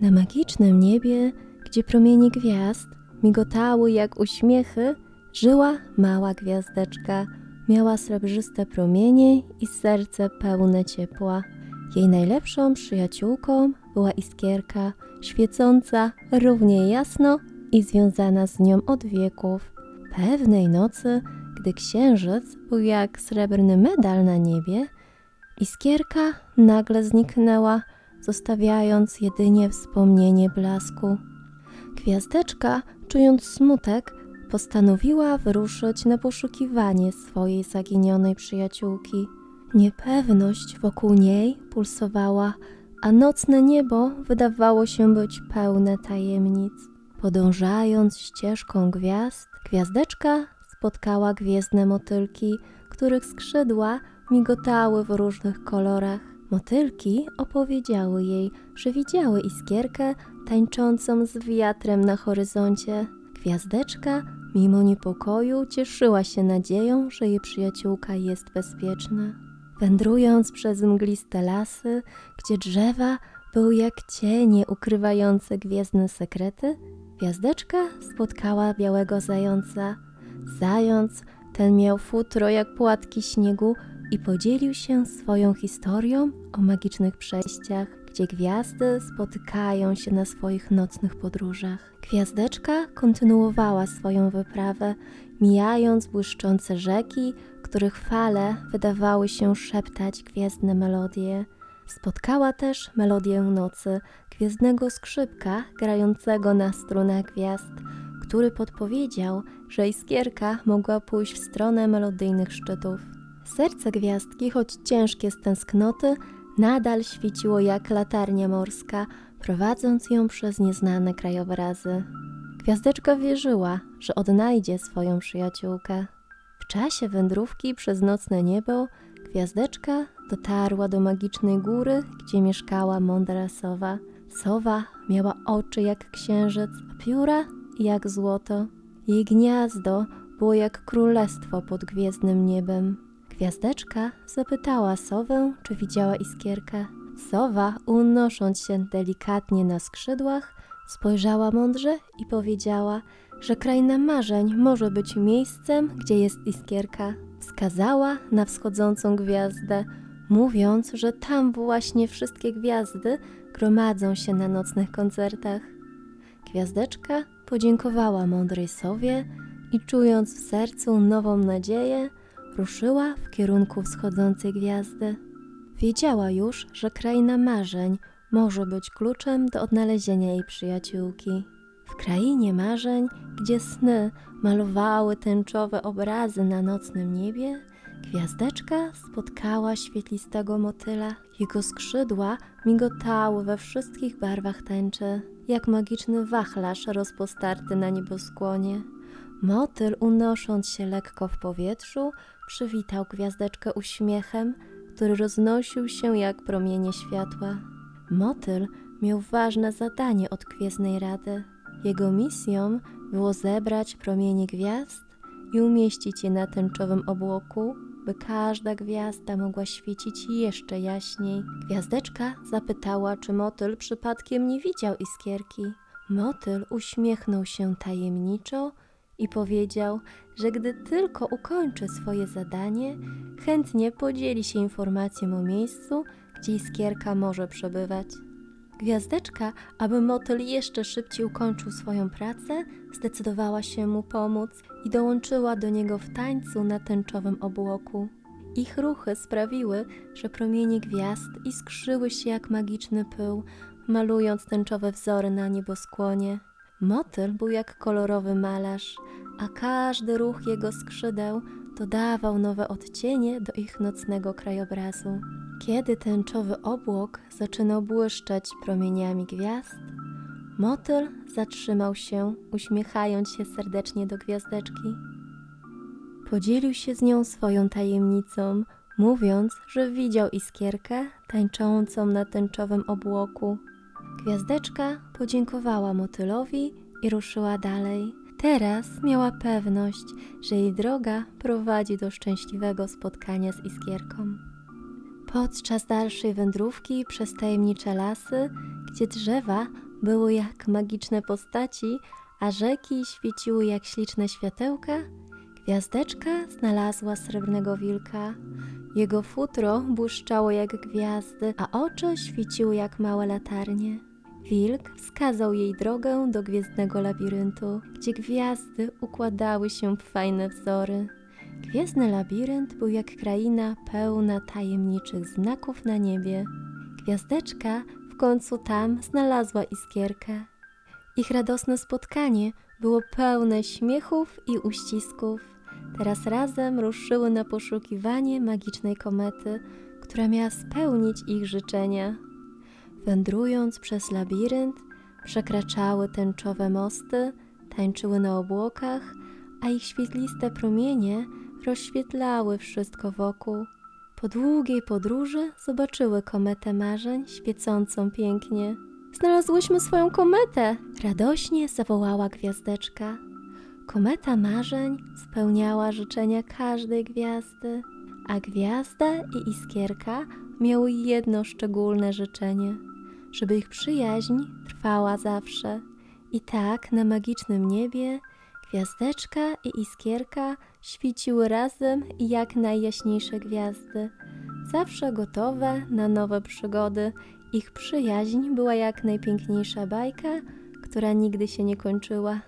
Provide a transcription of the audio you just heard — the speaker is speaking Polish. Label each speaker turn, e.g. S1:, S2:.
S1: Na magicznym niebie, gdzie promienie gwiazd migotały jak uśmiechy, żyła mała gwiazdeczka. Miała srebrzyste promienie i serce pełne ciepła. Jej najlepszą przyjaciółką była iskierka, świecąca równie jasno i związana z nią od wieków. Pewnej nocy, gdy księżyc był jak srebrny medal na niebie, iskierka nagle zniknęła, zostawiając jedynie wspomnienie blasku. Gwiazdeczka, czując smutek, postanowiła wyruszyć na poszukiwanie swojej zaginionej przyjaciółki. Niepewność wokół niej pulsowała, a nocne niebo wydawało się być pełne tajemnic. Podążając ścieżką gwiazd, gwiazdeczka spotkała gwiezdne motylki, których skrzydła migotały w różnych kolorach. Motylki opowiedziały jej, że widziały iskierkę tańczącą z wiatrem na horyzoncie. Gwiazdeczka, mimo niepokoju, cieszyła się nadzieją, że jej przyjaciółka jest bezpieczna. Wędrując przez mgliste lasy, gdzie drzewa były jak cienie ukrywające gwiezdne sekrety, gwiazdeczka spotkała białego zająca. Zając ten miał futro jak płatki śniegu i podzielił się swoją historią o magicznych przejściach, gdzie gwiazdy spotykają się na swoich nocnych podróżach. Gwiazdeczka kontynuowała swoją wyprawę, mijając błyszczące rzeki, których fale wydawały się szeptać gwiezdne melodie. Spotkała też melodię nocy, gwiezdnego skrzypka grającego na strunach gwiazd, który podpowiedział, że iskierka mogła pójść w stronę melodyjnych szczytów. Serce gwiazdki, choć ciężkie z tęsknoty, nadal świeciło jak latarnia morska, prowadząc ją przez nieznane krajobrazy. Gwiazdeczka wierzyła, że odnajdzie swoją przyjaciółkę. W czasie wędrówki przez nocne niebo gwiazdeczka dotarła do magicznej góry, gdzie mieszkała mądra sowa. Sowa miała oczy jak księżyc, a pióra jak złoto. Jej gniazdo było jak królestwo pod gwiezdnym niebem. Gwiazdeczka zapytała sowę, czy widziała iskierkę. Sowa, unosząc się delikatnie na skrzydłach, spojrzała mądrze i powiedziała, że kraina marzeń może być miejscem, gdzie jest iskierka. Wskazała na wschodzącą gwiazdę, mówiąc, że tam właśnie wszystkie gwiazdy gromadzą się na nocnych koncertach. Gwiazdeczka podziękowała mądrej sowie i czując w sercu nową nadzieję, ruszyła w kierunku wschodzącej gwiazdy. Wiedziała już, że kraina marzeń może być kluczem do odnalezienia jej przyjaciółki. W krainie marzeń, gdzie sny malowały tęczowe obrazy na nocnym niebie, gwiazdeczka spotkała świetlistego motyla. Jego skrzydła migotały we wszystkich barwach tęczy, jak magiczny wachlarz rozpostarty na nieboskłonie. Motyl, unosząc się lekko w powietrzu, przywitał gwiazdeczkę uśmiechem, który roznosił się jak promienie światła. Motyl miał ważne zadanie od Gwiezdnej Rady. Jego misją było zebrać promienie gwiazd i umieścić je na tęczowym obłoku, by każda gwiazda mogła świecić jeszcze jaśniej. Gwiazdeczka zapytała, czy motyl przypadkiem nie widział iskierki. Motyl uśmiechnął się tajemniczo i powiedział, że gdy tylko ukończy swoje zadanie, chętnie podzieli się informacją o miejscu, gdzie iskierka może przebywać. Gwiazdeczka, aby motyl jeszcze szybciej ukończył swoją pracę, zdecydowała się mu pomóc i dołączyła do niego w tańcu na tęczowym obłoku. Ich ruchy sprawiły, że promienie gwiazd iskrzyły się jak magiczny pył, malując tęczowe wzory na nieboskłonie. Motyl był jak kolorowy malarz, a każdy ruch jego skrzydeł dodawał nowe odcienie do ich nocnego krajobrazu. Kiedy tęczowy obłok zaczynał błyszczeć promieniami gwiazd, motyl zatrzymał się, uśmiechając się serdecznie do gwiazdeczki. Podzielił się z nią swoją tajemnicą, mówiąc, że widział iskierkę tańczącą na tęczowym obłoku. Gwiazdeczka podziękowała motylowi i ruszyła dalej. Teraz miała pewność, że jej droga prowadzi do szczęśliwego spotkania z iskierką. Podczas dalszej wędrówki przez tajemnicze lasy, gdzie drzewa były jak magiczne postaci, a rzeki świeciły jak śliczne światełka, gwiazdeczka znalazła srebrnego wilka. Jego futro błyszczało jak gwiazdy, a oczy świeciły jak małe latarnie. Wilk wskazał jej drogę do gwiezdnego labiryntu, gdzie gwiazdy układały się w fajne wzory. Gwiezdny labirynt był jak kraina pełna tajemniczych znaków na niebie. Gwiazdeczka w końcu tam znalazła iskierkę. Ich radosne spotkanie było pełne śmiechów i uścisków. Teraz razem ruszyły na poszukiwanie magicznej komety, która miała spełnić ich życzenia. Wędrując przez labirynt, przekraczały tęczowe mosty, tańczyły na obłokach, a ich świetliste promienie rozświetlały wszystko wokół. Po długiej podróży zobaczyły kometę marzeń świecącą pięknie. Znalazłyśmy swoją kometę! Radośnie zawołała gwiazdeczka. Kometa marzeń spełniała życzenia każdej gwiazdy, a gwiazda i iskierka miały jedno szczególne życzenie, żeby ich przyjaźń trwała zawsze. I tak na magicznym niebie gwiazdeczka i iskierka świeciły razem jak najjaśniejsze gwiazdy, zawsze gotowe na nowe przygody. Ich przyjaźń była jak najpiękniejsza bajka, która nigdy się nie kończyła.